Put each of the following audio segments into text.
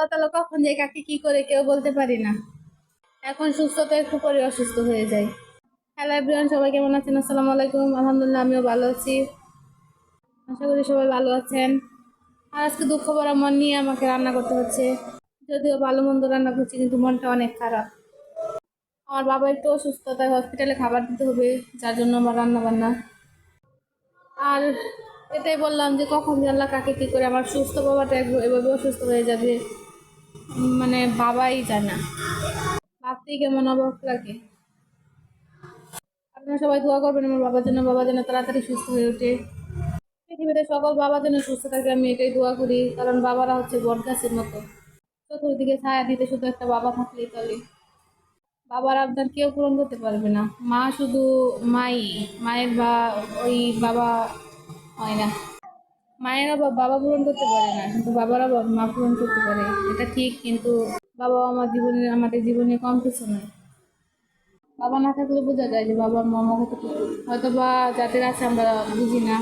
কতলো কখন যে কাকে কি করে কেউ বলতে পারি না। এখন সুস্থ তো একটু পরে অসুস্থ হয়ে যায়। হ্যালো এভরিওয়ান সবাই কেমন আছেন? আসসালামু আলাইকুম। আলহামদুলিল্লাহ, আমিও ভালো আছি। আশা করি সবাই ভালো আছেন। আর আজকে দুঃখ ভরা মন নিয়ে আমাকে রান্না করতে হচ্ছে। যদিও ভালো মন্দ রান্না করছি, কিন্তু মনটা অনেক খারাপ। আমার বাবা একটু অসুস্থ, তাই হসপিটালে খাবার দিতে হবে, যার জন্য আমার রান্না বান্না আর এটাই বললাম যে কখন জানলা কাকে কী করে, আমার সুস্থ বাবাটা এভাবে অসুস্থ হয়ে যাবে। মানে বাবাই জানা ভাবতেই কেমন অবাক লাগে? আপনারা সবাই দোয়া করবেন আমার বাবার জন্য, বাবা যেন তাড়াতাড়ি সুস্থ হয়ে ওঠে। পৃথিবীতে সকল বাবা যেন সুস্থ থাকে, আমি এটাই দোয়া করি, কারণ বাবারা হচ্ছে বটগাছের মতো। চতুর্দিকে ছায়া দিতে শুধু একটা বাবা থাকলেই চলে। বাবার আবদার কেউ পূরণ করতে পারবে না। মা শুধু মাই, মায়ের বা ওই বাবা হয় না। মায়ের বাবা পূরণ করতে পারে না, কিন্তু বাবার মা পূরণ করতে পারে। এটা ঠিক, কিন্তু বাবা আমার জীবনে, আমাদের জীবনে কম কিছু নয়। বাবা না থাকলে বোঝা যায় যে বাবার মর্ম কতটুকু হয়তো বা যাদের আছে আমরা বুঝি না।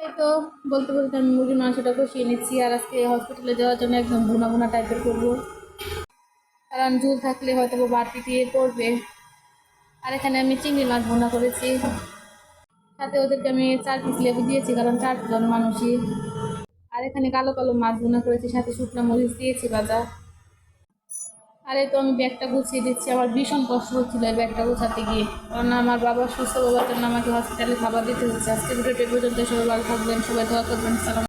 এই তো, বলতে বলতে আমি মুরগির মাংসটা কষিয়ে নিচ্ছি, আর আজকে হসপিটালে যাওয়ার জন্য একদম ভুনা ভুনা টাইপের করব। কারণ ঝুল থাকলে হয়তো বা বাড়তি দিয়ে পড়বে। আর এখানে আমি চিংড়ি মাছ ভুনা করেছি। সাথে ওদেরকে আমি চার পিস লেবু দিয়েছি, কারণ চারজন মানুষই। আর এখানে কালো কালো মাছ ভুনা করেছি, সাথে শুকনো মরিচ দিয়েছি বাজা আরে তো আমি ব্যাগটা গুছিয়ে দিচ্ছি, আমার ভীষণ কষ্ট হচ্ছিল এই ব্যাগটা গুছাতে গিয়ে। কারণ আমার বাবা সুস্থ বাবার জন্য আমাকে হসপিটালে খাবার দিতে হচ্ছে। আজকে ভিডিওটি পর্যন্ত সবাই ভালো থাকবেন, সবাই দোয়া করবেন, সালাম।